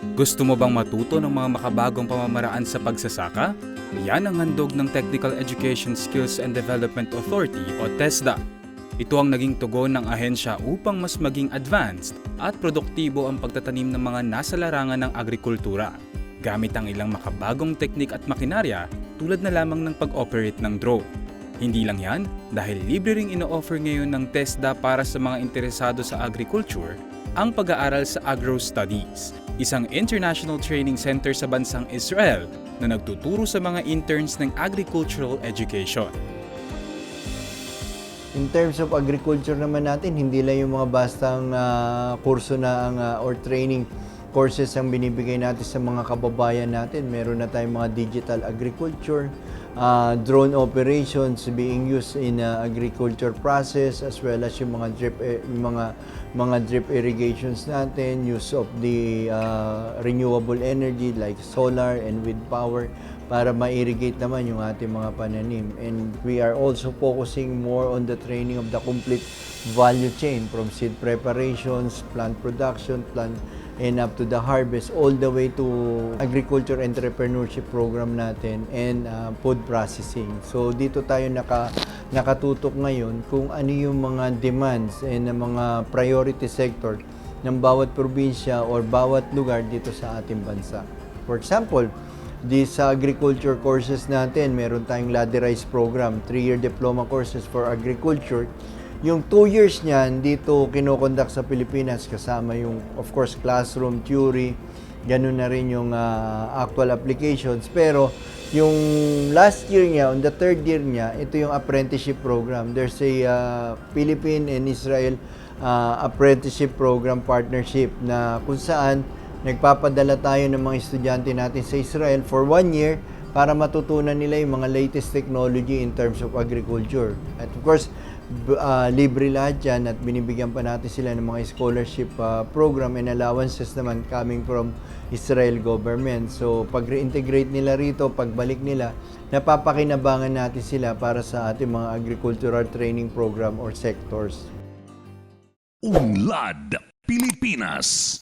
Gusto mo bang matuto ng mga makabagong pamamaraan sa pagsasaka? Yan ang handog ng Technical Education Skills and Development Authority o TESDA. Ito ang naging tugon ng ahensya upang mas maging advanced at produktibo ang pagtatanim ng mga nasa larangan ng agrikultura gamit ang ilang makabagong teknik at makinarya tulad na lamang ng pag-operate ng drone. Hindi lang yan, dahil libre ring ino-offer ngayon ng TESDA para sa mga interesado sa agriculture ang pag-aaral sa Agro Studies, isang international training center sa bansang Israel na nagtuturo sa mga interns ng agricultural education. In terms of agriculture naman natin, hindi lang yung mga bastang ah, kurso na ang ah, or training courses ang binibigay natin sa mga kababayan natin. Meron na tayong mga digital agriculture, ah, drone operations being used in ah, agriculture process as well as yung mga drip eh, yung mga mga drip irrigations natin, use of the ah, renewable energy like solar and wind power para ma-irrigate naman yung ating mga pananim. And we are also focusing more on the training of the complete value chain from seed preparations, plant production, plant and up to the harvest all the way to agriculture entrepreneurship program natin and uh, food processing. So dito tayo naka nakatutok ngayon kung ano yung mga demands and mga priority sector ng bawat probinsya or bawat lugar dito sa ating bansa. For example, di sa agriculture courses natin, meron tayong ladderized program, 3-year diploma courses for agriculture. Yung 2 years niyan, dito kinokondak sa Pilipinas kasama yung, of course, classroom, theory, ganun na rin yung ah, actual applications. Pero yung last year niya, on the third year niya, ito yung apprenticeship program. There's a ah, Philippine and Israel ah, apprenticeship program partnership na kung saan nagpapadala tayo ng mga estudyante natin sa Israel for one year para matutunan nila yung mga latest technology in terms of agriculture. At of course, ah, libre lahat yan at binibigyan pa natin sila ng mga scholarship ah, program and allowances naman coming from Israel government. So, pag reintegrate nila rito, pagbalik nila, napapakinabangan natin sila para sa ating mga agricultural training program or sectors. Unlad, Pilipinas.